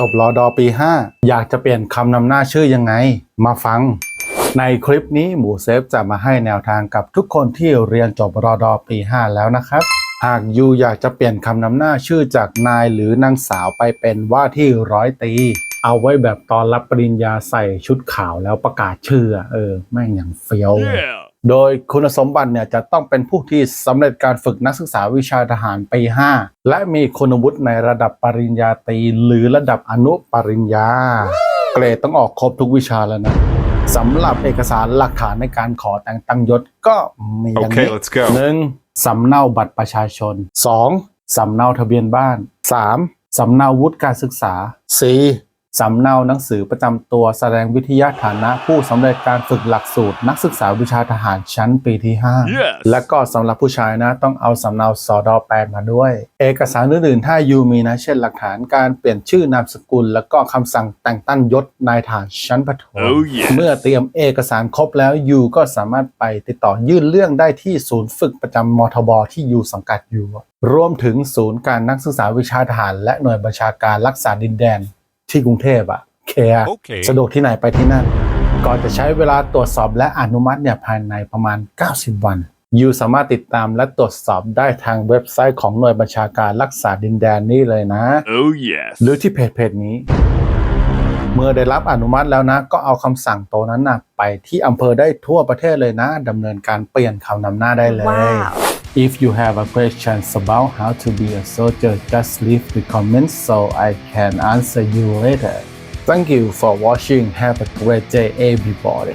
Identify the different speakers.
Speaker 1: จบรอดอปี 5 อยากจะเปลี่ยนคำนำหน้าชื่อยังไง มาฟัง ในคลิปนี้หมูเซฟจะมาให้แนวทางกับทุกคนที่เรียนจบรอดอปี 5 แล้วนะครับ หากยูอยากจะเปลี่ยนคำนำหน้าชื่อจากนายหรือนางสาวไปเป็นว่าที่ร้อยตีเอาไว้แบบตอนรับปริญญาใส่ชุดขาวแล้วประกาศชื่อ เออ แม่งอย่างเฟี้ยว
Speaker 2: Yeah.
Speaker 1: โดยคุณสมบัติเนี่ยจะต้องเป็นผู้ที่สำเร็จการฝึกนักศึกษาวิชาทหารปี 5 และมีคุณวุฒิในระดับปริญญาตรีหรือระดับอนุปริญญา เกรดต้องออกครบทุกวิชาแล้วนะสำหรับเอกสารหลักฐานในการขอแต่งตั้งยศก็มีอย่างนี้
Speaker 2: Okay, let's go.
Speaker 1: หนึ่งสำเนาบัตรประชาชน 2. สำเนาทะเบียนบ้าน 3. สำเนาวุฒิการศึกษา 4. สำเนาหนังสือประจำตัวแสดงวิทยาฐานะผู้สำเร็จการฝึกหลักสูตร นักศึกษาวิชาทหารชั้นปีที่ 5
Speaker 2: Yes.
Speaker 1: และก็สำหรับผู้ชายนะต้องเอาสำเนาสอดอแปดมาด้วย เอกสารอื่นๆถ้ายูมีนะ เช่นหลักฐานการเปลี่ยนชื่อนามสกุล แล้วก็คำสั่งแต่งตั้งยศนายทหารชั้นประถม
Speaker 2: Oh, yes.
Speaker 1: เมื่อเตรียมเอกสารครบแล้วยูก็สามารถไปติดต่อยื่นเรื่องได้ที่ศูนย์ฝึกประจำมทบที่ยูสังกัดอยู่รวมถึงศูนย์การนักศึกษาวิชาทหาร และหน่วยบัญชาการรักษาดินแดน ที่กรุงเทพอะเคลียร์
Speaker 2: โอเค
Speaker 1: สะดวกที่ไหนไปที่นั่นก่อนจะใช้เวลาตรวจสอบและอนุมัติเนี่ยภายในประมาณ 90 วันยูสามารถติดตามและตรวจสอบได้ทางเว็บไซต์ของหน่วยบัญชาการรักษาดินแดนนี่เลยนะ
Speaker 2: Oh, yes.
Speaker 1: หรือที่เพจเพจนี้ เมื่อได้รับอนุมัติแล้วนะ ก็เอาคำสั่งตัวนั้นนะไปที่อำเภอได้ทั่วประเทศเลยนะดำเนินการเปลี่ยนคำนำหน้าได้เลย
Speaker 3: Wow.
Speaker 1: If you have a questions about how to be a soldier just leave the comments so I can answer you later. Thank you for watching. Have a great day everybody